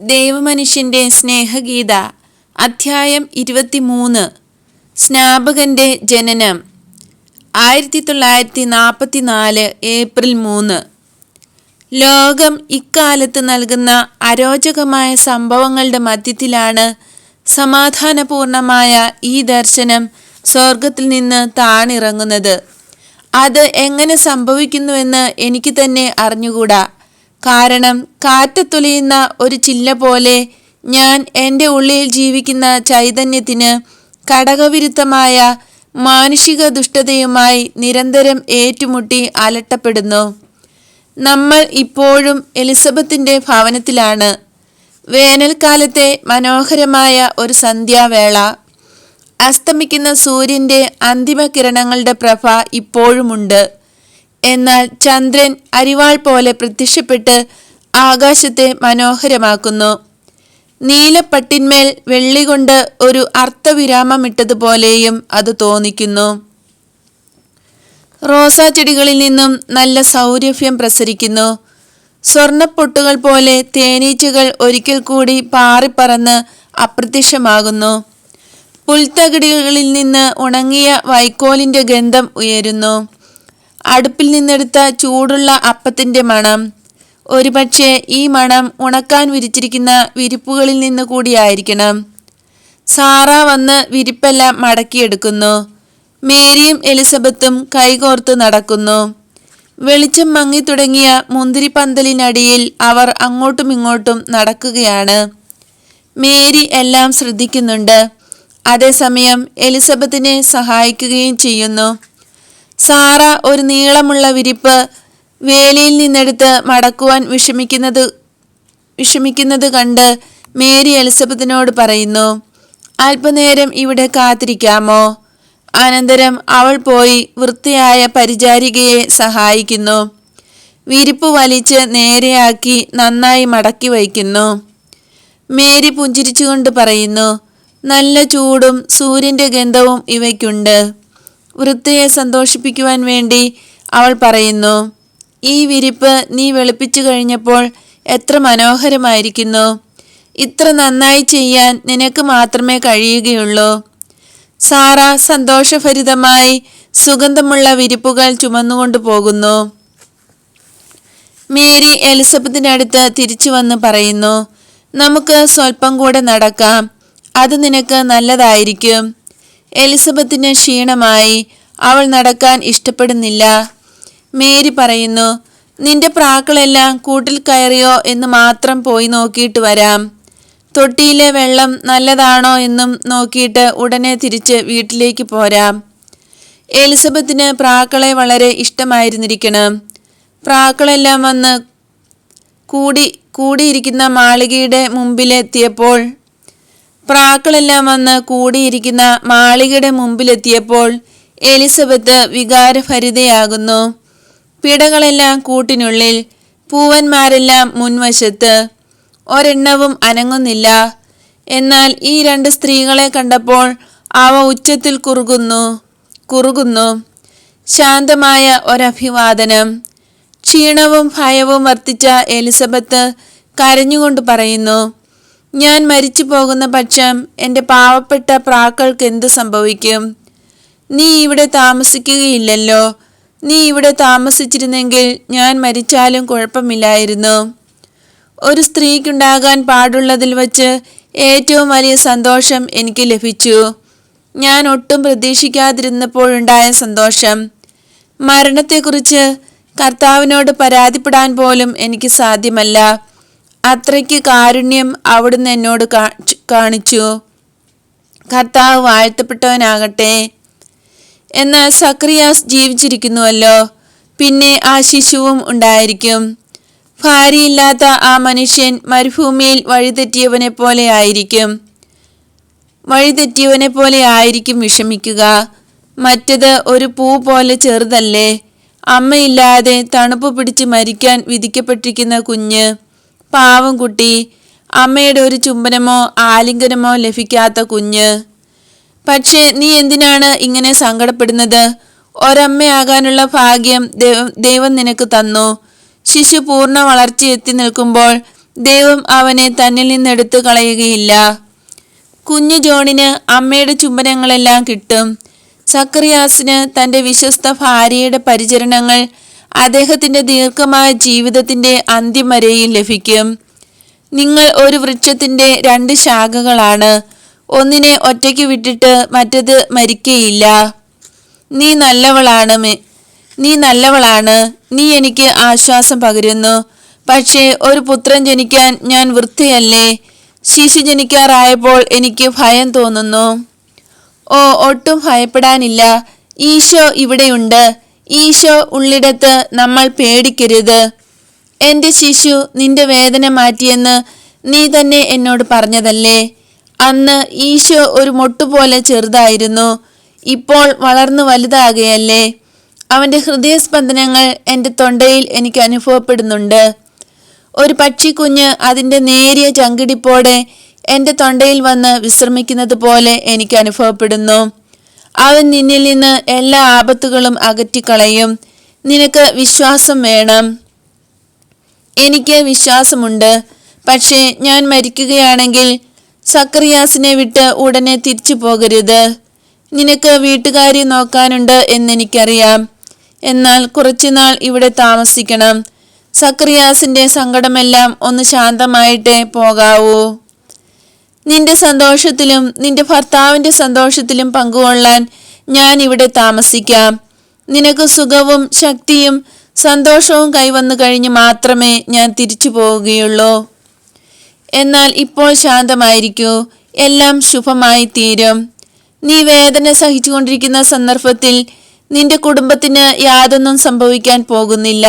ദൈവമനുഷ്യന്റെ സ്നേഹഗീത അധ്യായം ഇരുപത്തിമൂന്ന്. സ്നാപകന്റെ ജനനം ആയിരത്തി തൊള്ളായിരത്തി നാൽപ്പത്തി നാല് ഏപ്രിൽ മൂന്ന്. ലോകം ഇക്കാലത്ത് നൽകുന്ന അരോചകമായ സംഭവങ്ങളുടെ മധ്യത്തിലാണ് സമാധാനപൂർണമായ ഈ ദർശനം സ്വർഗത്തിൽ നിന്ന് താണിറങ്ങുന്നത്. അത് എങ്ങനെ സംഭവിക്കുന്നുവെന്ന് എനിക്ക് തന്നെ അറിഞ്ഞുകൂടാ. കാരണം കാറ്റത്തൊലിയുന്ന ഒരു ചില്ല പോലെ ഞാൻ എന്റെ ഉള്ളിൽ ജീവിക്കുന്ന ചൈതന്യത്തിന് ഘടകവിരുദ്ധമായ മാനുഷിക ദുഷ്ടതയുമായി നിരന്തരം ഏറ്റുമുട്ടി അലട്ടപ്പെടുന്നു. നമ്മൾ ഇപ്പോഴും എലിസബത്തിന്റെ ഭവനത്തിലാണ്. വേനൽക്കാലത്തെ മനോഹരമായ ഒരു സന്ധ്യാവേള. അസ്തമിക്കുന്ന സൂര്യന്റെ അന്തിമ കിരണങ്ങളുടെ പ്രഭ ഇപ്പോഴുമുണ്ട്. എന്നാൽ ചന്ദ്രൻ അരിവാൾ പോലെ പ്രത്യക്ഷപ്പെട്ട് ആകാശത്തെ മനോഹരമാക്കുന്നു. നീലപ്പട്ടിന്മേൽ വെള്ളി കൊണ്ട് ഒരു അർത്ഥവിരാമമിട്ടതുപോലെയും അത് തോന്നിക്കുന്നു. റോസാ ചെടികളിൽ നിന്നും നല്ല സൗരഭ്യം പ്രസരിക്കുന്നു. സ്വർണപ്പൊട്ടുകൾ പോലെ തേനീച്ചകൾ ഒരിക്കൽ കൂടി പാറിപ്പറന്ന് അപ്രത്യക്ഷമാകുന്നു. പുൽത്തകിടികളിൽ നിന്ന് ഉണങ്ങിയ വൈക്കോലിന്റെ ഗന്ധം ഉയരുന്നു. അടുപ്പിൽ നിന്നെടുത്ത ചൂടുള്ള അപ്പത്തിന്റെ മണം. ഒരുപക്ഷെ ഈ മണം ഉണക്കാൻ വിരിച്ചിരിക്കുന്ന വിരിപ്പുകളിൽ നിന്ന് കൂടിയായിരിക്കണം. സാറ വന്ന് വിരിപ്പെല്ലാം മടക്കിയെടുക്കുന്നു. മേരിയും എലിസബത്തും കൈകോർത്ത് നടക്കുന്നു. വെളിച്ചം മങ്ങി തുടങ്ങിയ മുന്തിരിപ്പന്തലിനടിയിൽ അവർ അങ്ങോട്ടും ഇങ്ങോട്ടും നടക്കുകയാണ്. മേരി എല്ലാം ശ്രദ്ധിക്കുന്നുണ്ട്. അതേസമയം എലിസബത്തിനെ സഹായിക്കുകയും ചെയ്യുന്നു. സാറ ഒരു നീളമുള്ള വിരിപ്പ് വേലിയിൽ നിന്നെടുത്ത് മടക്കുവാൻ വിഷമിക്കുന്നത് വിഷമിക്കുന്നത് കണ്ട് മേരി എലിസബത്തിനോട് പറയുന്നു അല്പനേരം ഇവിടെ കാത്തിരിക്കാമോ അനന്തരം അവൾ പോയി വൃത്തിയായ പരിചാരികയെ സഹായിക്കുന്നു. വിരിപ്പ് വലിച്ച് നേരെയാക്കി നന്നായി മടക്കി വയ്ക്കുന്നു. മേരി പുഞ്ചിരിച്ചുകൊണ്ട് പറയുന്നു നല്ല ചൂടും സൂര്യന്റെ ഗന്ധവും ഇവയ്ക്കുണ്ട്. വൃത്തിയെ സന്തോഷിപ്പിക്കുവാൻ വേണ്ടി അവൾ പറയുന്നു ഈ വിരിപ്പ് നീ വെളുപ്പിച്ചു കഴിഞ്ഞപ്പോൾ എത്ര മനോഹരമായിരിക്കുന്നു. ഇത്ര നന്നായി ചെയ്യാൻ നിനക്ക് മാത്രമേ കഴിയുകയുള്ളൂ. സാറ സന്തോഷഭരിതമായി സുഗന്ധമുള്ള വിരിപ്പുകൾ ചുമന്നുകൊണ്ട് പോകുന്നു. മേരി എലിസബത്തിന്റെ അടുത്ത് തിരിച്ചു വന്ന് പറയുന്നു നമുക്ക് സ്വല്പം കൂടെ നടക്കാം. അത് നിനക്ക് നല്ലതായിരിക്കും. എലിസബത്തിന് ക്ഷീണമായി. അവൾ നടക്കാൻ ഇഷ്ടപ്പെടുന്നില്ല. മേരി പറയുന്നു നിന്റെ പ്രാക്കളെല്ലാം കൂട്ടിൽ കയറിയോ എന്ന് മാത്രം പോയി നോക്കിയിട്ട് വരാം. തൊട്ടിയിലെ വെള്ളം നല്ലതാണോ എന്നും നോക്കിയിട്ട് ഉടനെ തിരിച്ച് വീട്ടിലേക്ക് പോരാം. എലിസബത്തിന് പ്രാക്കളെ വളരെ ഇഷ്ടമായിരുന്നിരിക്കണം. പ്രാക്കളെല്ലാം വന്ന് കൂടി കൂടിയിരിക്കുന്ന മാളികയുടെ മുമ്പിലെത്തിയപ്പോൾ പ്രാക്കളെല്ലാം വന്ന് കൂടിയിരിക്കുന്ന മാളികയുടെ മുമ്പിലെത്തിയപ്പോൾ എലിസബത്ത് വികാരഭരിതയാകുന്നു. പിടകളെല്ലാം കൂട്ടിനുള്ളിൽ പൂവന്മാരെല്ലാം മുൻവശത്ത്. ഒരെണ്ണവും അനങ്ങുന്നില്ല. എന്നാൽ ഈ രണ്ട് സ്ത്രീകളെ കണ്ടപ്പോൾ അവ ഉച്ചത്തിൽ കുറുകുന്നു കുറുകുന്നു. ശാന്തമായ ഒരഭിവാദനം. ക്ഷീണവും ഭയവും വർദ്ധിച്ച എലിസബത്ത് കരഞ്ഞുകൊണ്ട് പറയുന്നു ഞാൻ മരിച്ചു പോകുന്ന പക്ഷം എന്റെ പാവപ്പെട്ട പ്രാക്കൾക്ക് എന്തു സംഭവിക്കും? നീ ഇവിടെ താമസിക്കുകയില്ലല്ലോ. നീ ഇവിടെ താമസിച്ചിരുന്നെങ്കിൽ ഞാൻ മരിച്ചാലും കുഴപ്പമില്ലായിരുന്നു. ഒരു സ്ത്രീക്കുണ്ടാകാൻ പാടുള്ളതിൽ വച്ച് ഏറ്റവും വലിയ സന്തോഷം എനിക്ക് ലഭിച്ചു. ഞാൻ ഒട്ടും പ്രതീക്ഷിക്കാതിരുന്നപ്പോഴുണ്ടായ സന്തോഷം. മരണത്തെക്കുറിച്ച് കർത്താവിനോട് പരാതിപ്പെടാൻ പോലും എനിക്ക് സാധ്യമല്ല. അത്രയ്ക്ക് കാരുണ്യം അവിടുന്ന് എന്നോട് കാണിച്ചു. കർത്താവ് വാഴ്ത്തപ്പെട്ടവനാകട്ടെ എന്നാൽ സക്രിയാസ് ജീവിച്ചിരിക്കുന്നുവല്ലോ. പിന്നെ ആ ശിശുവും ഉണ്ടായിരിക്കും. ഭാര്യയില്ലാത്ത ആ മനുഷ്യൻ മരുഭൂമിയിൽ വഴിതെറ്റിയവനെ പോലെ ആയിരിക്കും. വഴിതെറ്റിയവനെ പോലെ ആയിരിക്കും വിഷമിക്കുക. മറ്റത് ഒരു പൂ പോലെ ചെറുതല്ലേ. അമ്മയില്ലാതെ തണുപ്പ് പിടിച്ച് മരിക്കാൻ വിധിക്കപ്പെട്ടിരിക്കുന്ന കുഞ്ഞ്. പാവം കുട്ടി അമ്മയുടെ ഒരു ചുംബനമോ ആലിംഗനമോ ലഭിക്കാത്ത കുഞ്ഞ്. പക്ഷേ നീ എന്തിനാണ് ഇങ്ങനെ സങ്കടപ്പെടുന്നത്? ഒരമ്മയാകാനുള്ള ഭാഗ്യം ദൈവം നിനക്ക് തന്നു. ശിശു പൂർണ വളർച്ചയെത്തി നിൽക്കുമ്പോൾ ദൈവം അവനെ തന്നിൽ നിന്നെടുത്തു കളയുകയില്ല. കുഞ്ഞു ജോണിന് അമ്മയുടെ ചുംബനങ്ങളെല്ലാം കിട്ടും. സക്രിയാസിന് തന്റെ വിശ്വസ്ത ഭാര്യയുടെ പരിചരണങ്ങൾ അദ്ദേഹത്തിന്റെ ദീർഘമായ ജീവിതത്തിന്റെ അന്ത്യം വരെയും ലഭിക്കും. നിങ്ങൾ ഒരു വൃക്ഷത്തിന്റെ രണ്ട് ശാഖകളാണ്. ഒന്നിനെ ഒറ്റയ്ക്ക് വിട്ടിട്ട് മറ്റത് മരിക്കയില്ല. നീ നല്ലവളാണ് നീ നല്ലവളാണ്. നീ എനിക്ക് ആശ്വാസം പകരുന്നു. പക്ഷേ ഒരു പുത്രൻ ജനിക്കാൻ ഞാൻ വൃത്തിയല്ലേ ശിശു ജനിക്കാറായപ്പോൾ എനിക്ക് ഭയം തോന്നുന്നു. ഓ ഒട്ടും ഭയപ്പെടാനില്ല. ഈശോ ഇവിടെയുണ്ട്. ഈശോ ഉള്ളിടത്ത് നമ്മൾ പേടിക്കരുത്. എന്റെ ശിശു നിന്റെ വേദന മാറ്റിയെന്ന് നീ തന്നെ എന്നോട് പറഞ്ഞതല്ലേ? അന്ന് ഈശോ ഒരു മൊട്ടുപോലെ ചെറുതായിരുന്നു. ഇപ്പോൾ വളർന്നു വലുതാകുകയല്ലേ അവന്റെ ഹൃദയസ്പന്ദനങ്ങൾ എന്റെ തൊണ്ടയിൽ എനിക്ക് അനുഭവപ്പെടുന്നുണ്ട്. ഒരു പക്ഷിക്കുഞ്ഞ് അതിന്റെ നേരിയ ചങ്കിടിപ്പോടെ എന്റെ തൊണ്ടയിൽ വന്ന് വിശ്രമിക്കുന്നത് പോലെ എനിക്ക് അനുഭവപ്പെടുന്നു. അവൻ നിന്നിൽ നിന്ന് എല്ലാ ആപത്തുകളും അകറ്റിക്കളയും. നിനക്ക് വിശ്വാസം വേണം. എനിക്ക് വിശ്വാസമുണ്ട്. പക്ഷേ ഞാൻ മരിക്കുകയാണെങ്കിൽ സക്രിയാസിനെ വിട്ട് ഉടനെ തിരിച്ചു പോകരുത്. നിനക്ക് വീട്ടുകാരി നോക്കാനുണ്ട് എന്നെനിക്കറിയാം. എന്നാൽ കുറച്ചുനാൾ ഇവിടെ താമസിക്കണം. സക്രിയാസിന്റെ സങ്കടമെല്ലാം ഒന്ന് ശാന്തമായിട്ടേ പോകാവൂ. നിന്റെ സന്തോഷത്തിലും നിന്റെ ഭർത്താവിന്റെ സന്തോഷത്തിലും പങ്കുകൊള്ളാൻ ഞാൻ ഇവിടെ താമസിക്കാം. നിനക്ക് സുഖവും ശക്തിയും സന്തോഷവും കൈവന്നു കഴിഞ്ഞ് മാത്രമേ ഞാൻ തിരിച്ചു പോവുകയുള്ളൂ. എന്നാൽ ഇപ്പോൾ ശാന്തമായിരിക്കൂ. എല്ലാം ശുഭമായി തീരും. നീ വേദന സഹിച്ചുകൊണ്ടിരിക്കുന്ന സന്ദർഭത്തിൽ നിന്റെ കുടുംബത്തിന് യാതൊന്നും സംഭവിക്കാൻ പോകുന്നില്ല.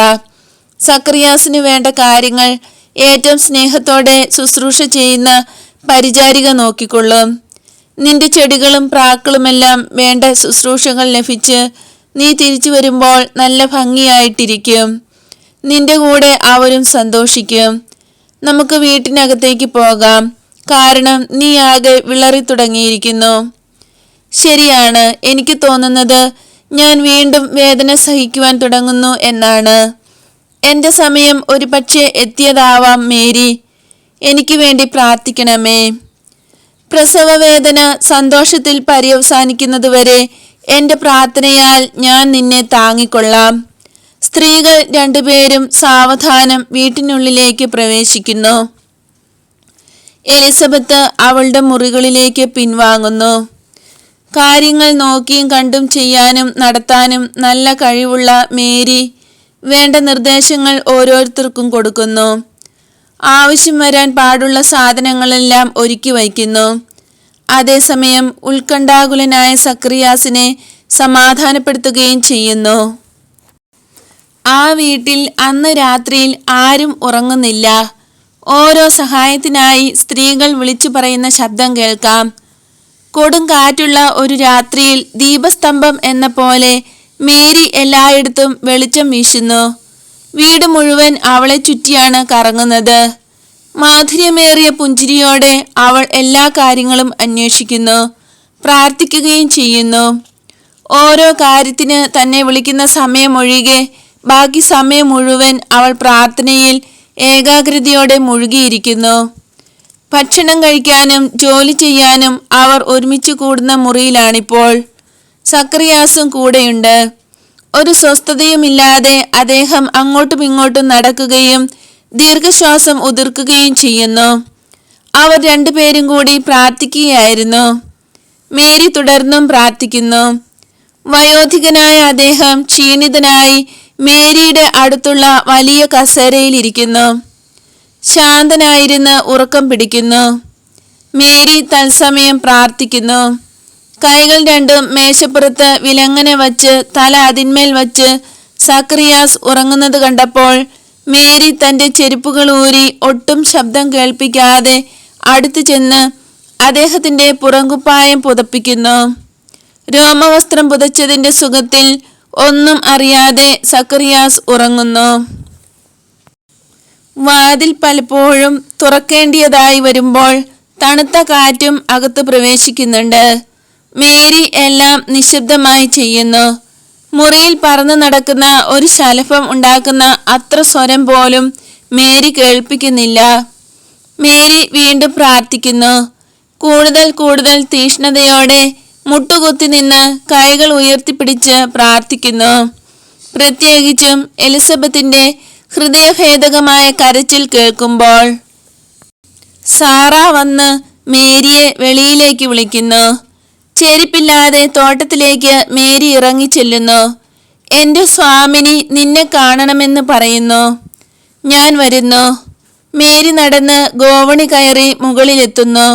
സക്രിയാസിന് വേണ്ട കാര്യങ്ങൾ ഏറ്റവും സ്നേഹത്തോടെ ശുശ്രൂഷ ചെയ്യുന്ന പരിചാരിക നോക്കിക്കൊള്ളും. നിന്റെ ചെടികളും പ്രാക്കളുമെല്ലാം വേണ്ട ശുശ്രൂഷകൾ ലഭിച്ച് നീ തിരിച്ചു വരുമ്പോൾ നല്ല ഭംഗിയായിട്ടിരിക്കും. നിന്റെ കൂടെ അവരും സന്തോഷിക്കും. നമുക്ക് വീട്ടിനകത്തേക്ക് പോകാം. കാരണം നീ ആകെ വിളറി തുടങ്ങിയിരിക്കുന്നു. ശരിയാണ് എനിക്ക് തോന്നുന്നത് ഞാൻ വീണ്ടും വേദന സഹിക്കുവാൻ തുടങ്ങുന്നു എന്നാണ്. എന്റെ സമയം ഒരു പക്ഷേ എത്തിയതാവാം മേരി. എനിക്ക് വേണ്ടി പ്രാർത്ഥിക്കണമേ. പ്രസവവേദന സന്തോഷത്തിൽ പര്യവസാനിക്കുന്നതുവരെ എന്റെ പ്രാർത്ഥനയാൽ ഞാൻ നിന്നെ താങ്ങിക്കൊള്ളാം. സ്ത്രീകൾ രണ്ടുപേരും സാവധാനം വീട്ടിനുള്ളിലേക്ക് പ്രവേശിക്കുന്നു. എലിസബത്ത് അവളുടെ മുറികളിലേക്ക് പിൻവാങ്ങുന്നു. കാര്യങ്ങൾ നോക്കിയും കണ്ടും ചെയ്യാനും നടത്താനും നല്ല കഴിവുള്ള മേരി വേണ്ട നിർദ്ദേശങ്ങൾ ഓരോരുത്തർക്കും കൊടുക്കുന്നു. ആവശ്യം വരാൻ പാടുള്ള സാധനങ്ങളെല്ലാം ഒരുക്കി വയ്ക്കുന്നു. അതേസമയം ഉത്കണ്ഠാകുലനായ സക്രിയാസിനെ സമാധാനപ്പെടുത്തുകയും ചെയ്യുന്നു. ആ വീട്ടിൽ അന്ന് രാത്രിയിൽ ആരും ഉറങ്ങുന്നില്ല. ഓരോ സഹായത്തിനായി സ്ത്രീകൾ വിളിച്ചു പറയുന്ന ശബ്ദം കേൾക്കാം. കൊടുങ്കാറ്റുള്ള ഒരു രാത്രിയിൽ ദീപസ്തംഭം എന്ന പോലെ മേരി എല്ലായിടത്തും വെളിച്ചം വീശുന്നു. വീട് മുഴുവൻ അവളെ ചുറ്റിയാണ് കറങ്ങുന്നത്. മാധുര്യമേറിയ പുഞ്ചിരിയോടെ അവൾ എല്ലാ കാര്യങ്ങളും അന്വേഷിക്കുന്നു. പ്രാർത്ഥിക്കുകയും ചെയ്യുന്നു. ഓരോ കാര്യത്തിന് തന്നെ വിളിക്കുന്ന സമയമൊഴികെ ബാക്കി സമയം മുഴുവൻ അവൾ പ്രാർത്ഥനയിൽ ഏകാഗ്രതയോടെ മുഴുകിയിരിക്കുന്നു. ഭക്ഷണം കഴിക്കാനും ജോലി ചെയ്യാനും അവർ ഒരുമിച്ച് കൂടുന്ന മുറിയിലാണിപ്പോൾ. സക്രിയാസും കൂടെയുണ്ട്. ഒരു സ്വസ്ഥതയുമില്ലാതെ അദ്ദേഹം അങ്ങോട്ടും ഇങ്ങോട്ടും നടക്കുകയും ദീർഘശ്വാസം ഉതിർക്കുകയും ചെയ്യുന്നു. അവർ രണ്ടുപേരും കൂടി പ്രാർത്ഥിക്കുകയായിരുന്നു. മേരി തുടർന്നും പ്രാർത്ഥിക്കുന്നു. വയോധികനായ അദ്ദേഹം ക്ഷീണിതനായി മേരിയുടെ അടുത്തുള്ള വലിയ കസേരയിലിരിക്കുന്നു. ശാന്തനായിരുന്ന് ഉറക്കം പിടിക്കുന്നു. മേരി തത്സമയം പ്രാർത്ഥിക്കുന്നു. കൈകൾ രണ്ടും മേശപ്പുറത്ത് വിലങ്ങനെ വച്ച് തല അതിന്മേൽ വച്ച് സക്രിയാസ് ഉറങ്ങുന്നത് കണ്ടപ്പോൾ മേരി തന്റെ ചെരുപ്പുകൾ ഊരി ഒട്ടും ശബ്ദം കേൾപ്പിക്കാതെ അടുത്തു ചെന്ന് അദ്ദേഹത്തിന്റെ പുറങ്കുപ്പായം പുതപ്പിക്കുന്നു. രോമവസ്ത്രം പുതച്ചതിന്റെ സുഖത്തിൽ ഒന്നും അറിയാതെ സക്രിയാസ് ഉറങ്ങുന്നു. വാതിൽ പലപ്പോഴും തുറക്കേണ്ടിയതായി വരുമ്പോൾ തണുത്ത കാറ്റും അകത്ത് പ്രവേശിക്കുന്നുണ്ട്. മേരി എല്ലാം നിശബ്ദമായി ചെയ്യുന്നു. മുറിയിൽ പറന്നു നടക്കുന്ന ഒരു ശലഭം ഉണ്ടാക്കുന്ന അത്ര സ്വരം പോലും മേരി കേൾപ്പിക്കുന്നില്ല. മേരി വീണ്ടും പ്രാർത്ഥിക്കുന്നു. കൂടുതൽ കൂടുതൽ തീഷ്ണതയോടെ മുട്ടുകുത്തി നിന്ന് കൈകൾ ഉയർത്തിപ്പിടിച്ച് പ്രാർത്ഥിക്കുന്നു. പ്രത്യേകിച്ചും എലിസബത്തിന്റെ ഹൃദയഭേദകമായ കരച്ചിൽ കേൾക്കുമ്പോൾ. സാറ വന്ന് മേരിയെ വെളിയിലേക്ക് വിളിക്കുന്നു. ചെരുപ്പില്ലാതെ തോട്ടത്തിലേക്ക് മേരി ഇറങ്ങി ചെല്ലുന്നു. എന്റെ സ്വാമിനി നിന്നെ കാണണമെന്ന് പറയുന്നു. ഞാൻ വരുന്നു. മേരി നടന്ന് ഗോവണി കയറി മുകളിലെത്തുന്നു.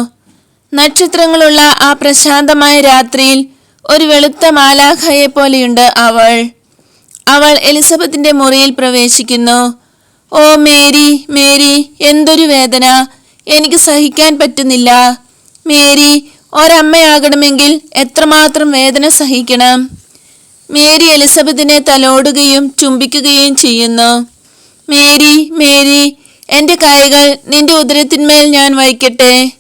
നക്ഷത്രങ്ങളുള്ള ആ പ്രശാന്തമായ രാത്രിയിൽ ഒരു വെളുത്ത മാലാഖയെ പോലെയുണ്ട് അവൾ. അവൾ എലിസബത്തിന്റെ മുറിയിൽ പ്രവേശിക്കുന്നു. ഓ മേരി മേരി എന്തൊരു വേദന. എനിക്ക് സഹിക്കാൻ പറ്റുന്നില്ല. മേരി ഒരമ്മയാകണമെങ്കിൽ എത്രമാത്രം വേദന സഹിക്കണം? മേരി എലിസബത്തിനെ തലോടുകയും ചുംബിക്കുകയും ചെയ്യുന്നു. മേരി മേരി എന്റെ കൈകൾ നിന്റെ ഉദരത്തിന്മേൽ ഞാൻ വയ്ക്കട്ടെ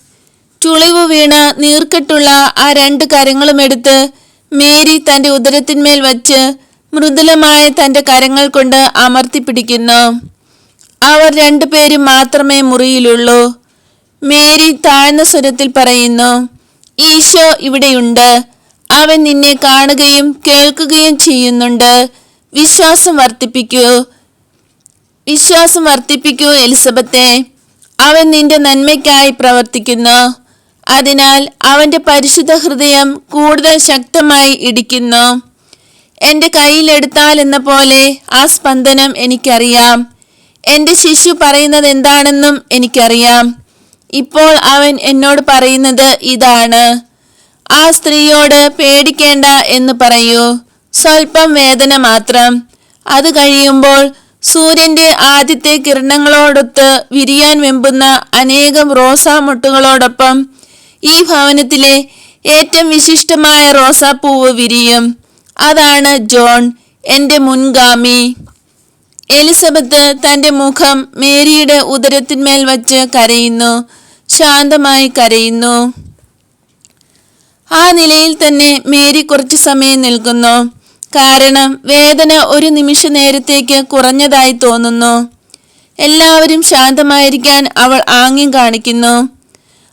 ചുളിവ് വീണ നീർക്കെട്ടുള്ള ആ രണ്ട് കരങ്ങളും എടുത്ത് മേരി തന്റെ ഉദരത്തിന്മേൽ വച്ച് മൃദുലമായ തന്റെ കരങ്ങൾ കൊണ്ട് അമർത്തി പിടിക്കുന്നു. അവർ രണ്ടുപേരും മാത്രമേ മുറിയിലുള്ളൂ. മേരി താഴ്ന്ന സ്വരത്തിൽ പറയുന്നു ഈശോ ഇവിടെയുണ്ട്. അവൻ നിന്നെ കാണുകയും കേൾക്കുകയും ചെയ്യുന്നുണ്ട്. വിശ്വാസം വർദ്ധിപ്പിക്കൂ. വിശ്വാസം വർദ്ധിപ്പിക്കൂ എലിസബത്തെ. അവൻ നിന്റെ നന്മയ്ക്കായി പ്രവർത്തിക്കുന്നു. അതിനാൽ അവന്റെ പരിശുദ്ധ ഹൃദയം കൂടുതൽ ശക്തമായി ഇടിക്കുന്നു. എന്റെ കയ്യിലെടുത്താൽ എന്ന പോലെ ആ സ്പന്ദനം എനിക്കറിയാം. എന്റെ ശിശു പറയുന്നത് എന്താണെന്നും എനിക്കറിയാം. ഇപ്പോൾ അവൻ എന്നോട് പറയുന്നത് ഇതാണ്. ആ സ്ത്രീയോട് പേടിക്കേണ്ട എന്ന് പറയൂ. സ്വല്പം വേദന മാത്രം. അത് കഴിയുമ്പോൾ സൂര്യന്റെ ആദ്യത്തെ കിരണങ്ങളോടൊത്ത് വിരിയാൻ വെമ്പുന്ന അനേകം റോസാമൊട്ടുകളോടൊപ്പം ഈ ഭവനത്തിലെ ഏറ്റവും വിശിഷ്ടമായ റോസാപ്പൂവ് വിരിയും. അതാണ് ജോൺ എന്റെ മുൻഗാമി. എലിസബത്ത് തന്റെ മുഖം മേരിയുടെ ഉദരത്തിന്മേൽ വച്ച് കരയുന്നു. ശാന്തമായി കരയുന്നു. ആ നിലയിൽ തന്നെ മേരി കുറച്ചു സമയം നിൽക്കുന്നു. കാരണം വേദന ഒരു നിമിഷ നേരത്തേക്ക് കുറഞ്ഞതായി തോന്നുന്നു. എല്ലാവരും ശാന്തമായിരിക്കാൻ അവൾ ആംഗ്യം കാണിക്കുന്നു.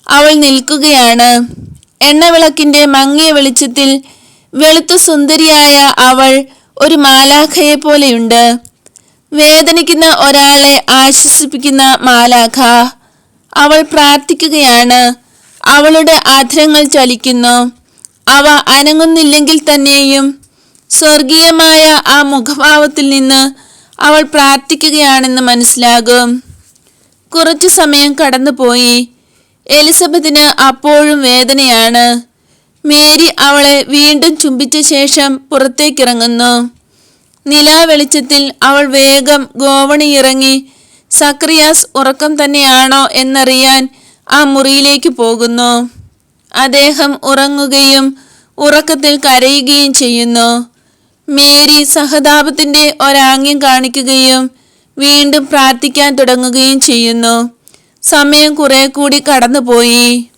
അവൾ നിൽക്കുകയാണ്. എണ്ണവിളക്കിന്റെ മങ്ങിയ വെളിച്ചത്തിൽ വെളുത്ത സുന്ദരിയായ അവൾ ഒരു മാലാഖയെ പോലെയുണ്ട്. വേദനിക്കുന്ന ഒരാളെ ആശ്വസിപ്പിക്കുന്ന മാലാഖ. അവൾ പ്രാർത്ഥിക്കുകയാണ്. അവളുടെ അധരങ്ങൾ ചലിക്കുന്നു. അവ അനങ്ങുന്നില്ലെങ്കിൽ തന്നെയും സ്വർഗീയമായ ആ മുഖഭാവത്തിൽ നിന്ന് അവൾ പ്രാർത്ഥിക്കുകയാണെന്ന് മനസ്സിലാകും. കുറച്ചു സമയം കടന്നുപോയി. എലിസബത്തിന് അപ്പോഴും വേദനയാണ്. മേരി അവളെ വീണ്ടും ചുംബിച്ച ശേഷം പുറത്തേക്കിറങ്ങുന്നു. നിലാവെളിച്ചത്തിൽ അവൾ വേഗം ഗോവണി ഇറങ്ങി സക്രിയാസ് ഉറക്കം തന്നെയാണോ എന്നറിയാൻ ആ മുറിയിലേക്ക് പോകുന്നു. അദ്ദേഹം ഉറങ്ങുകയും ഉറക്കത്തിൽ കരയുകയും ചെയ്യുന്നു. മേരി സഹതാപത്തിന്റെ ഒരാംഗ്യം കാണിക്കുകയും വീണ്ടും പ്രാർത്ഥിക്കാൻ തുടങ്ങുകയും ചെയ്യുന്നു. സമയം കുറെ കൂടി കടന്നുപോയി.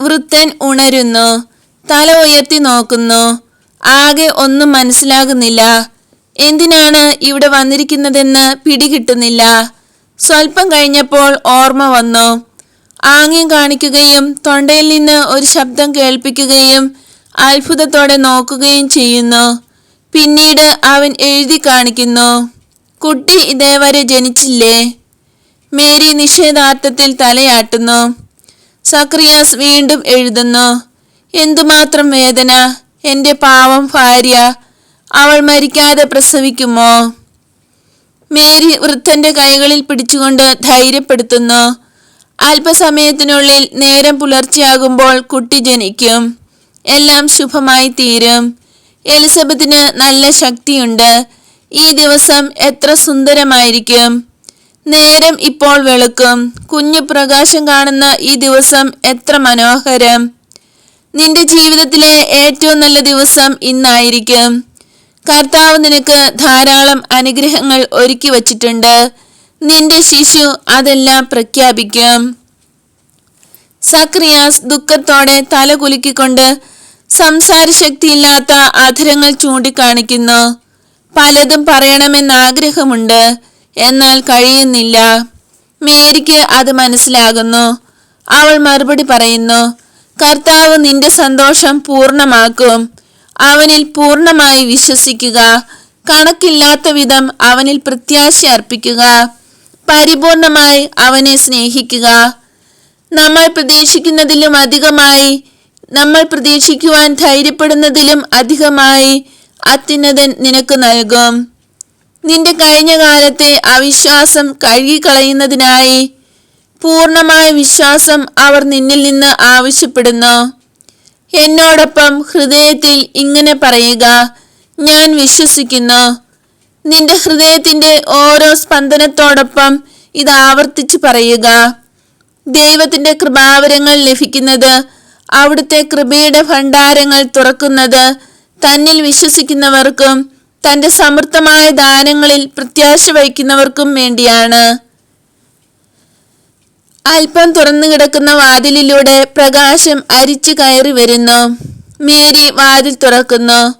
വൃത്തൻ ഉണരുന്നു. തല ഉയർത്തി നോക്കുന്നു. ആകെ ഒന്നും മനസ്സിലാകുന്നില്ല. എന്തിനാണ് ഇവിടെ വന്നിരിക്കുന്നതെന്ന് പിടികിട്ടുന്നില്ല. സ്വല്പം കഴിഞ്ഞപ്പോൾ ഓർമ്മ വന്നു. ആംഗ്യം കാണിക്കുകയും തൊണ്ടയിൽ നിന്ന് ഒരു ശബ്ദം കേൾപ്പിക്കുകയും അത്ഭുതത്തോടെ നോക്കുകയും ചെയ്യുന്നു. പിന്നീട് അവൻ എഴുതി കാണിക്കുന്നു. കുട്ടി ഇതേവരെ ജനിച്ചില്ലേ? മേരി നിഷേധാർത്ഥത്തിൽ തലയാട്ടുന്നു. സക്രിയാസ് വീണ്ടും എഴുതുന്നു. എന്തുമാത്രം വേദന. എന്റെ പാവം ഭാര്യ. അവൾ മരിക്കാതെ പ്രസവിക്കുമോ? മേരി വൃദ്ധന്റെ കൈകളിൽ പിടിച്ചുകൊണ്ട് ധൈര്യപ്പെടുത്തുന്നു. അല്പസമയത്തിനുള്ളിൽ നേരം പുലർച്ചെയാകുമ്പോൾ കുട്ടി ജനിക്കും. എല്ലാം ശുഭമായി തീരും. എലിസബത്തിന് നല്ല ശക്തിയുണ്ട്. ഈ ദിവസം എത്ര സുന്ദരമായിരിക്കും. നേരം ഇപ്പോൾ വെളുക്കും. കുഞ്ഞു പ്രകാശം കാണുന്ന ഈ ദിവസം എത്ര മനോഹരം. നിന്റെ ജീവിതത്തിലെ ഏറ്റവും നല്ല ദിവസം ഇന്നായിരിക്കും. കർത്താവ് നിനക്ക് ധാരാളം അനുഗ്രഹങ്ങൾ ഒരുക്കി വച്ചിട്ടുണ്ട്. നിന്റെ ശിശു അതെല്ലാം പ്രഖ്യാപിക്കും. സക്രിയാസ് ദുഃഖത്തോടെ തല കുലുക്കിക്കൊണ്ട് സംസാരശക്തിയില്ലാത്ത അധരങ്ങൾ ചൂണ്ടിക്കാണിക്കുന്നു. പലതും പറയണമെന്ന് ആഗ്രഹമുണ്ട്. എന്നാൽ കഴിയുന്നില്ല. മേരിക്ക് അത് മനസ്സിലാകുന്നു. അവൾ മറുപടി പറയുന്നു കർത്താവ് നിന്റെ സന്തോഷം പൂർണമാക്കും. അവനിൽ പൂർണമായി വിശ്വസിക്കുക. കണക്കില്ലാത്ത വിധം അവനിൽ പ്രത്യാശ അർപ്പിക്കുക. പരിപൂർണമായി അവനെ സ്നേഹിക്കുക. നമ്മൾ പ്രതീക്ഷിക്കുന്നതിലും അധികമായി നമ്മൾ പ്രതീക്ഷിക്കുവാൻ ധൈര്യപ്പെടുന്നതിലും അധികമായി അത്യുന്നതൻ നിനക്ക് നൽകും. നിന്റെ കഴിഞ്ഞ കാലത്തെ അവിശ്വാസം കഴുകിക്കളയുന്നതിനായി പൂർണമായ വിശ്വാസം അവർ നിന്നിൽ നിന്ന് ആവശ്യപ്പെടുന്നു. എന്നോടൊപ്പം ഹൃദയത്തിൽ ഇങ്ങനെ പറയുക. ഞാൻ വിശ്വസിക്കുന്നു. നിന്റെ ഹൃദയത്തിന്റെ ഓരോ സ്പന്ദനത്തോടൊപ്പം ഇത് ആവർത്തിച്ചു പറയുക. ദൈവത്തിന്റെ കൃപാവരങ്ങൾ ലഭിക്കുന്നത് അവിടുത്തെ കൃപയുടെ ഭണ്ഡാരങ്ങൾ തുറക്കുന്നത് തന്നിൽ വിശ്വസിക്കുന്നവർക്കും തന്റെ സമൃദ്ധമായ ദാനങ്ങളിൽ പ്രത്യാശ വഹിക്കുന്നവർക്കും വേണ്ടിയാണ്. അല്പം തുറന്നു കിടക്കുന്ന വാതിലിലൂടെ പ്രകാശം അരിച്ചു കയറി വരുന്നു. മേരി വാതിൽ തുറക്കുന്നു.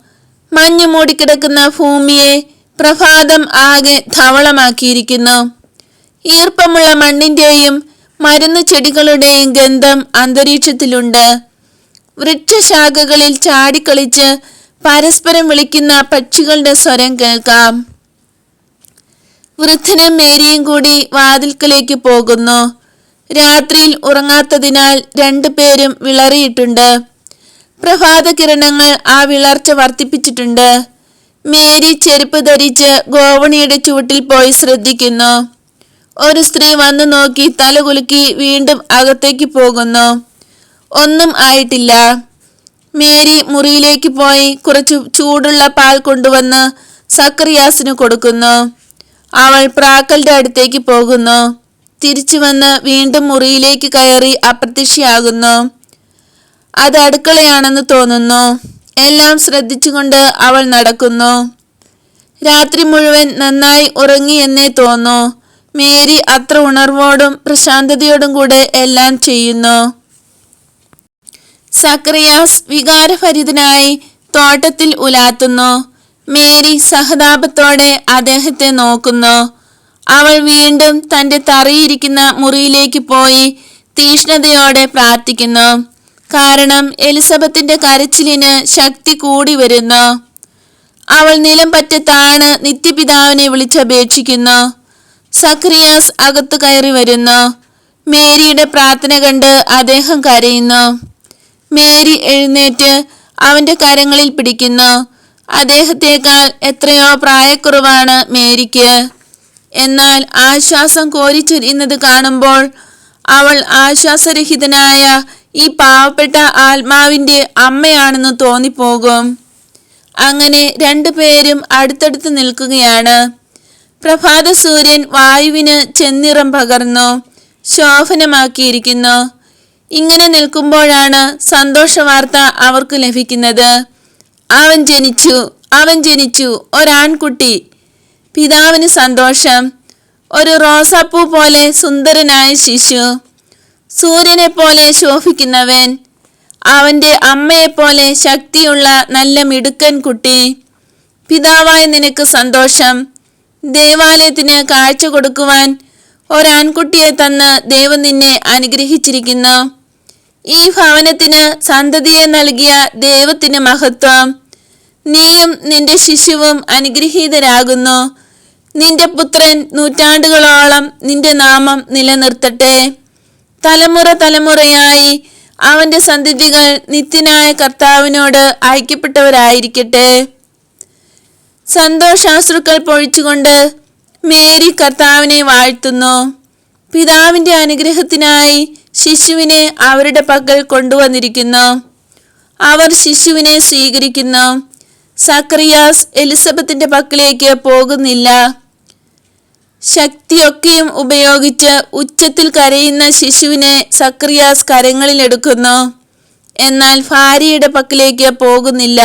മഞ്ഞു മൂടിക്കിടക്കുന്ന ഭൂമിയെ പ്രഭാതം ആകെ ധവളമാക്കിയിരിക്കുന്നു. ഈർപ്പമുള്ള മണ്ണിന്റെയും മരുന്ന് ചെടികളുടെയും ഗന്ധം അന്തരീക്ഷത്തിലുണ്ട്. വൃക്ഷശാഖകളിൽ ചാടിക്കളിച്ച് പരസ്പരം വിളിക്കുന്ന പക്ഷികളുടെ സ്വരം കേൾക്കാം. വൃദ്ധനും മേരിയും കൂടി വാതിൽക്കലേക്ക് പോകുന്നു. രാത്രിയിൽ ഉറങ്ങാത്തതിനാൽ രണ്ടുപേരും വിളറിയിട്ടുണ്ട്. പ്രഭാത കിരണങ്ങൾ ആ വിളർച്ച വർദ്ധിപ്പിച്ചിട്ടുണ്ട്. മേരി ചെരുപ്പ് ധരിച്ച് ഗോവണിയുടെ ചുവട്ടിൽ പോയി ശ്രദ്ധിക്കുന്നു. ഒരു സ്ത്രീ വന്നു നോക്കി തലകുലുക്കി വീണ്ടും അകത്തേക്ക് പോകുന്നു. ഒന്നും ആയിട്ടില്ല. മേരി മുറിയിലേക്ക് പോയി കുറച്ച് ചൂടുള്ള പാൽ കൊണ്ടുവന്ന് സക്രിയാസിന് കൊടുക്കുന്നു. അവൾ പ്രാക്കലിന്റെ അടുത്തേക്ക് പോകുന്നു. തിരിച്ചു വന്ന് വീണ്ടും മുറിയിലേക്ക് കയറി അപ്രത്യക്ഷയാകുന്നു. അത് അടുക്കളയാണെന്ന് തോന്നുന്നു. എല്ലാം ശ്രദ്ധിച്ചുകൊണ്ട് അവൾ നടക്കുന്നു. രാത്രി മുഴുവൻ നന്നായി ഉറങ്ങി എന്നേ തോന്നു. മേരി അത്ര ഉണർവോടും പ്രശാന്തതയോടും കൂടെ എല്ലാം ചെയ്യുന്നു. സക്രിയാസ് വികാരഭരിതനായി തോട്ടത്തിൽ ഉലാത്തുന്നു. മേരി സഹതാപത്തോടെ അദ്ദേഹത്തെ നോക്കുന്നു. അവൾ വീണ്ടും തന്റെ തറിയിരിക്കുന്ന മുറിയിലേക്ക് പോയി തീഷ്ണതയോടെ പ്രാർത്ഥിക്കുന്നു. കാരണം എലിസബത്തിന്റെ കരച്ചിലിന് ശക്തി കൂടി വരുന്നു. അവൾ നിലം പറ്റത്താണ് നിത്യപിതാവിനെ വിളിച്ചപേക്ഷിക്കുന്നു. സക്രിയാസ് അകത്തു കയറി വരുന്നു. മേരിയുടെ പ്രാർത്ഥന കണ്ട് അദ്ദേഹം കരയുന്നു. മേരി എഴുന്നേറ്റ് അവന്റെ കരങ്ങളിൽ പിടിക്കുന്നു. അദ്ദേഹത്തെക്കാൾ എത്രയോ പ്രായക്കുറവാണ് മേരിക്ക്. എന്നാൽ ആശ്വാസം കോരിച്ചൊരിയുന്നത് കാണുമ്പോൾ അവൾ ആശ്വാസരഹിതനായ ഈ പാവപ്പെട്ട ആത്മാവിന്റെ അമ്മയാണെന്ന് തോന്നിപ്പോകും. അങ്ങനെ രണ്ടുപേരും അടുത്തടുത്ത് നിൽക്കുകയാണ്. പ്രഭാത സൂര്യൻ വായുവിന് ചെന്നിറം പകർന്നു ശോഭനമാക്കിയിരിക്കുന്നു. ഇങ്ങനെ നിൽക്കുമ്പോഴാണ് സന്തോഷ വാർത്ത അവർക്ക് ലഭിക്കുന്നത്. അവൻ ജനിച്ചു അവൻ ജനിച്ചു ഒരാൺകുട്ടി പിതാവിന് സന്തോഷം. ഒരു റോസാപ്പൂ പോലെ സുന്ദരനായ ശിശു. സൂര്യനെ പോലെ ശോഭിക്കുന്നവൻ. അവന്റെ അമ്മയെപ്പോലെ ശക്തിയുള്ള നല്ല മിടുക്കൻ കുട്ടി. പിതാവായ നിനക്ക് സന്തോഷം. ദേവാലയത്തിന് കാഴ്ച കൊടുക്കുവാൻ ഒരാൺകുട്ടിയെ തന്ന് ദൈവം നിന്നെ അനുഗ്രഹിച്ചിരിക്കുന്നു. ഈ ഭവനത്തിന് സന്തതിയെ നൽകിയ ദൈവത്തിന് മഹത്വം. നീയും നിന്റെ ശിശുവും അനുഗ്രഹീതരാകുന്നു. നിന്റെ പുത്രൻ നൂറ്റാണ്ടുകളോളം നിന്റെ നാമം നിലനിർത്തട്ടെ. തലമുറ തലമുറയായി അവന്റെ സന്തതികൾ നിത്യനായ കർത്താവിനോട് ഐക്യപ്പെട്ടവരായിരിക്കട്ടെ. സന്തോഷാശ്രുക്കൾ പൊഴിച്ചുകൊണ്ട് മേരി കർത്താവിനെ വാഴ്ത്തുന്നു. പിതാവിന്റെ അനുഗ്രഹത്തിനായി ശിശുവിനെ അവരുടെ പക്കൽ കൊണ്ടുവന്നിരിക്കുന്നു. അവർ ശിശുവിനെ സ്വീകരിക്കുന്നു. സക്രിയാസ് എലിസബത്തിന്റെ പക്കലേക്ക് പോകുന്നില്ല. ശക്തിയൊക്കെയും ഉപയോഗിച്ച് ഉച്ചത്തിൽ കരയുന്ന ശിശുവിനെ സക്രിയാസ് കരങ്ങളിൽ എടുക്കുന്നു. എന്നാൽ ഭാര്യയുടെ പക്കലേക്ക് പോകുന്നില്ല.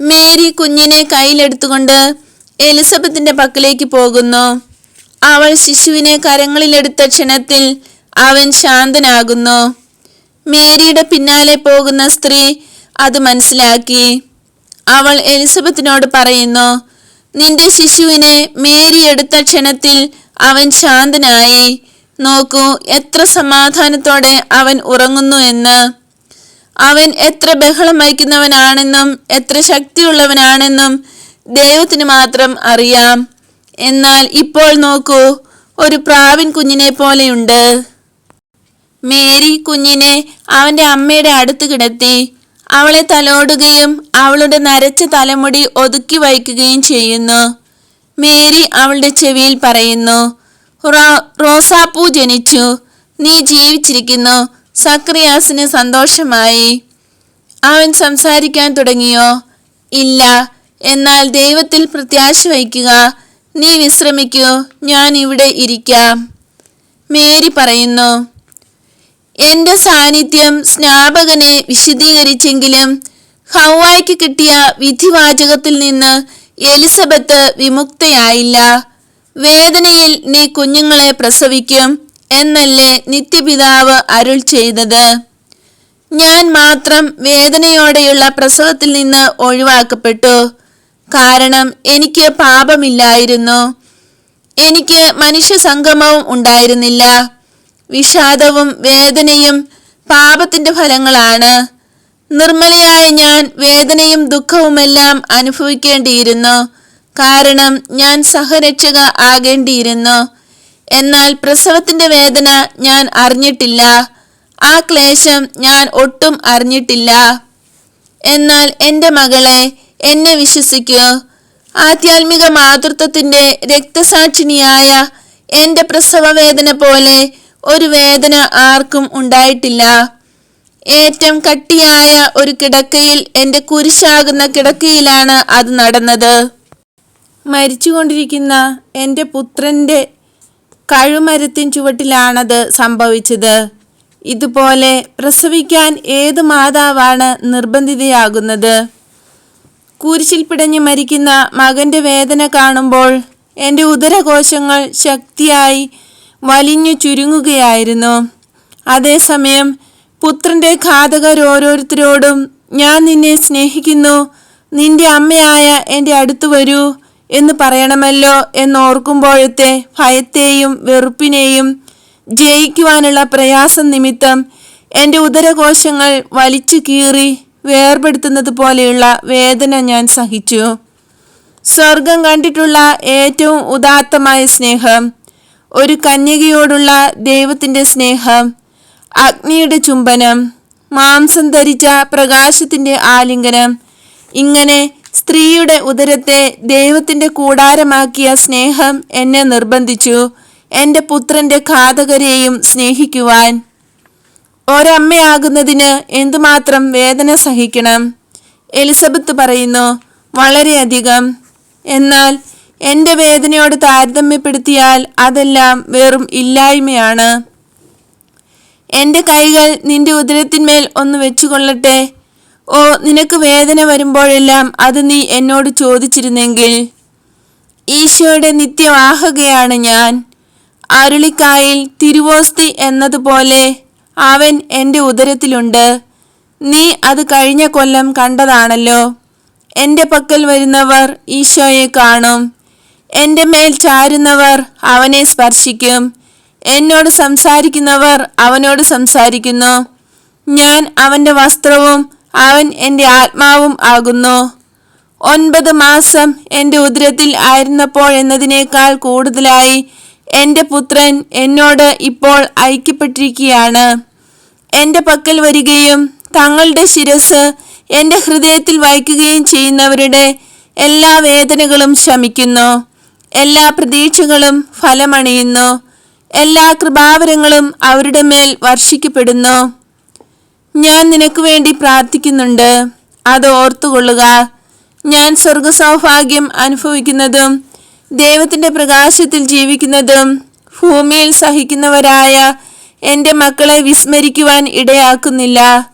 മേരി കുഞ്ഞിനെ കയ്യിലെടുത്തുകൊണ്ട് എലിസബത്തിന്റെ പക്കലേക്ക് പോകുന്നു. അവൾ ശിശുവിനെ കരങ്ങളിലെടുത്ത ക്ഷണത്തിൽ അവൻ ശാന്തനാകുന്നു. മേരിയുടെ പിന്നാലെ പോകുന്ന സ്ത്രീ അത് മനസ്സിലാക്കി. അവൾ എലിസബത്തിനോട് പറയുന്നു നിന്റെ ശിശുവിനെ മേരി എടുത്ത ക്ഷണത്തിൽ അവൻ ശാന്തനായി. നോക്കൂ എത്ര സമാധാനത്തോടെ അവൻ ഉറങ്ങുന്നു എന്ന്. അവൻ എത്ര ബഹളം വയ്ക്കുന്നവനാണെന്നും എത്ര ശക്തിയുള്ളവനാണെന്നും ദൈവത്തിന് മാത്രം അറിയാം. എന്നാൽ ഇപ്പോൾ നോക്കൂ ഒരു പ്രാവിൻ കുഞ്ഞിനെ പോലെയുണ്ട്. മേരി കുഞ്ഞിനെ അവന്റെ അമ്മയുടെ അടുത്ത് കിടത്തി. അവളെ തലോടുകയും അവളുടെ നരച്ച തലമുടി ഒതുക്കി വയ്ക്കുകയും ചെയ്യുന്നു. മേരി അവളുടെ ചെവിയിൽ പറയുന്നു "റോ- റോസാപ്പൂ ജനിച്ചു. നീ ജീവിച്ചിരിക്കുന്നു. സക്രിയാസിന് സന്തോഷമായി. അവൻ സംസാരിക്കാൻ തുടങ്ങിയോ? ഇല്ല. എന്നാൽ ദൈവത്തിൽ പ്രത്യാശ വയ്ക്കുക. നീ വിശ്രമിക്കൂ. ഞാൻ ഇവിടെ ഇരിക്കാം. മേരി പറയുന്നു എന്റെ സാന്നിധ്യം സ്നാപകനെ വിശദീകരിച്ചെങ്കിലും ഹൗവായ്ക്ക് കിട്ടിയ വിധിവാചകത്തിൽ നിന്ന് എലിസബത്ത് വിമുക്തയായില്ല. വേദനയിൽ നീ കുഞ്ഞുങ്ങളെ പ്രസവിക്കും എന്നല്ലേ നിത്യപിതാവ് അരുൾ ചെയ്തത്. ഞാൻ മാത്രം വേദനയോടെയുള്ള പ്രസവത്തിൽ നിന്ന് ഒഴിവാക്കപ്പെട്ടു. കാരണം എനിക്ക് പാപമില്ലായിരുന്നു. എനിക്ക് മനുഷ്യ സംഗമവും ഉണ്ടായിരുന്നില്ല. വിഷാദവും വേദനയും പാപത്തിന്റെ ഫലങ്ങളാണ്. നിർമ്മലയായ ഞാൻ വേദനയും ദുഃഖവുമെല്ലാം അനുഭവിക്കേണ്ടിയിരുന്നു. കാരണം ഞാൻ സഹരക്ഷക ആകേണ്ടിയിരുന്നു. എന്നാൽ പ്രസവത്തിന്റെ വേദന ഞാൻ അറിഞ്ഞിട്ടില്ല. ആ ക്ലേശം ഞാൻ ഒട്ടും അറിഞ്ഞിട്ടില്ല. എന്നാൽ എന്റെ മകളെ എന്നെ വിശ്വസിക്കൂ. ആധ്യാത്മിക മാതൃത്വത്തിന്റെ രക്തസാക്ഷിണിയായ എന്റെ പ്രസവവേദന പോലെ ഒരു വേദന ആർക്കും ഉണ്ടായിട്ടില്ല. ഏറ്റവും കട്ടിയായ ഒരു കിടക്കയിൽ എന്റെ കുരിശാകുന്ന കിടക്കയിലാണ് അത് നടന്നത്. മരിച്ചുകൊണ്ടിരിക്കുന്ന എന്റെ പുത്രന്റെ കഴുമരത്തിൻ ചുവട്ടിലാണത് സംഭവിച്ചത്. ഇതുപോലെ പ്രസവിക്കാൻ ഏത് മാതാവാണ് നിർബന്ധിതയാകുന്നത്? കുരിശിൽ പിടഞ്ഞ് മരിക്കുന്ന മകന്റെ വേദന കാണുമ്പോൾ എന്റെ ഉദരകോശങ്ങൾ ശക്തിയായി വലിഞ്ഞു ചുരുങ്ങുകയായിരുന്നു. അതേസമയം പുത്രന്റെ ഘാതകരോരോരുത്തരോടും ഞാൻ നിന്നെ സ്നേഹിക്കുന്നു നിന്റെ അമ്മയായ എന്റെ അടുത്ത് വരൂ എന്ന് പറയണമല്ലോ എന്നോർക്കുമ്പോഴത്തെ ഭയത്തെയും വെറുപ്പിനെയും ജയിക്കുവാനുള്ള പ്രയാസം നിമിത്തം എന്റെ ഉദരകോശങ്ങൾ വലിച്ചു കീറി വേർപെടുത്തുന്നത് പോലെയുള്ള വേദന ഞാൻ സഹിച്ചു. സ്വർഗം കണ്ടിട്ടുള്ള ഏറ്റവും ഉദാത്തമായ സ്നേഹം ഒരു കന്യകയോടുള്ള ദൈവത്തിന്റെ സ്നേഹം അഗ്നിയുടെ ചുംബനം മാംസം ധരിച്ച പ്രകാശത്തിന്റെ ആലിംഗനം ഇങ്ങനെ സ്ത്രീയുടെ ഉദരത്തെ ദൈവത്തിന്റെ കൂടാരമാക്കിയ സ്നേഹം എന്നെ നിർബന്ധിച്ചു എന്റെ പുത്രന്റെ ഘാതകരെയും സ്നേഹിക്കുവാൻ. ഒരമ്മയാകുന്നതിന് എന്തുമാത്രം വേദന സഹിക്കണം? എലിസബത്ത് പറയുന്നു വളരെയധികം. എന്നാൽ എന്റെ വേദനയോട് താരതമ്യപ്പെടുത്തിയാൽ അതെല്ലാം വെറും ഇല്ലായ്മയാണ്. എന്റെ കൈകൾ നിന്റെ ഉദരത്തിന്മേൽ ഒന്ന് വെച്ചുകൊള്ളട്ടെ. ഓ നിനക്ക് വേദന വരുമ്പോഴെല്ലാം അത് നീ എന്നോട് ചോദിച്ചിരുന്നെങ്കിൽ. ഈശോയുടെ നിത്യവാഹകയാണ് ഞാൻ. അരുളിക്കായിൽ തിരുവോസ്തി എന്നതുപോലെ അവൻ എന്റെ ഉദരത്തിലുണ്ട്. നീ അത് കഴിഞ്ഞ കൊല്ലം കണ്ടതാണല്ലോ. എന്റെ പക്കൽ വരുന്നവർ ഈശോയെ കാണും. എന്റെ മേൽ ചാരുന്നവർ അവനെ സ്പർശിക്കും. എന്നോട് സംസാരിക്കുന്നവർ അവനോട് സംസാരിക്കുന്നു. ഞാൻ അവന്റെ വസ്ത്രവും അവൻ എന്റെ ആത്മാവും ആകുന്നു. ഒൻപത് മാസം എന്റെ ഉദരത്തിൽ ആയിരുന്നപ്പോൾ എന്നതിനേക്കാൾ കൂടുതലായി എന്റെ പുത്രൻ എന്നോട് ഇപ്പോൾ ഐക്യപ്പെട്ടിരിക്കുകയാണ്. എന്റെ പക്കൽ വരികയും തങ്ങളുടെ ശിരസ് എന്റെ ഹൃദയത്തിൽ വഹിക്കുകയും ചെയ്യുന്നവരുടെ എല്ലാ വേദനകളും ശമിക്കുന്നു. എല്ലാ പ്രതീക്ഷകളും ഫലമണിയുന്നു. എല്ലാ കൃപാവരങ്ങളും അവരുടെ മേൽ വർഷിക്കപ്പെടുന്നു. ഞാൻ നിനക്ക് വേണ്ടി പ്രാർത്ഥിക്കുന്നുണ്ട്. അത് ഓർത്തുകൊള്ളുക. ഞാൻ സ്വർഗസൗഭാഗ്യം അനുഭവിക്കുന്നതും ദൈവത്തിന്റെ പ്രകാശത്തിൽ ജീവിക്കുന്നതും ഭൂമിയിൽ സഹിക്കുന്നവരായ എന്റെ മക്കളെ വിസ്മരിക്കുവാൻ ഇടയാക്കുന്നില്ല.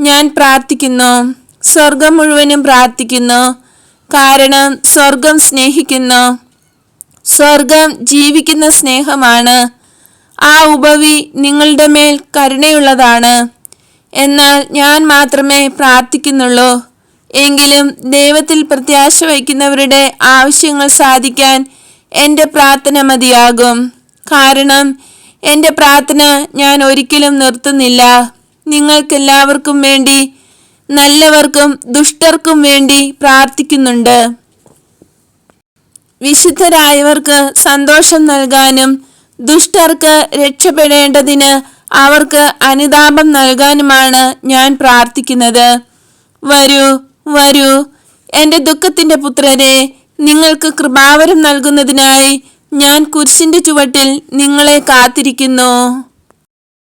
ഞാൻ പ്രാർത്ഥിക്കുന്നു. സ്വർഗം മുഴുവനും പ്രാർത്ഥിക്കുന്നു. കാരണം സ്വർഗം സ്നേഹിക്കുന്നു. സ്വർഗം ജീവിക്കുന്ന സ്നേഹമാണ്. ആ ഉപവി നിങ്ങളുടെ മേൽ കരുണയുള്ളതാണ്. എന്നാൽ ഞാൻ മാത്രമേ പ്രാർത്ഥിക്കുന്നുള്ളൂ. എങ്കിലും ദൈവത്തിൽ പ്രത്യാശ വയ്ക്കുന്നവരുടെ ആവശ്യങ്ങൾ സാധിക്കാൻ എന്റെ പ്രാർത്ഥന മതിയാകും. കാരണം എന്റെ പ്രാർത്ഥന ഞാൻ ഒരിക്കലും നിർത്തുന്നില്ല. നിങ്ങൾക്കെല്ലാവർക്കും വേണ്ടി നല്ലവർക്കും ദുഷ്ടർക്കും വേണ്ടി പ്രാർത്ഥിക്കുന്നുണ്ട്. വിശുദ്ധരായവർക്ക് സന്തോഷം നൽകാനും ദുഷ്ടർക്ക് രക്ഷപ്പെടേണ്ടതിന് അവർക്ക് അനുതാപം നൽകാനുമാണ് ഞാൻ പ്രാർത്ഥിക്കുന്നത്. വരൂ വരൂ. എന്റെ ദുഃഖത്തിന്റെ പുത്രരെ നിങ്ങൾക്ക് കൃപാവരം നൽകുന്നതിനായി ഞാൻ കുരിശിന്റെ ചുവട്ടിൽ നിങ്ങളെ കാത്തിരിക്കുന്നു.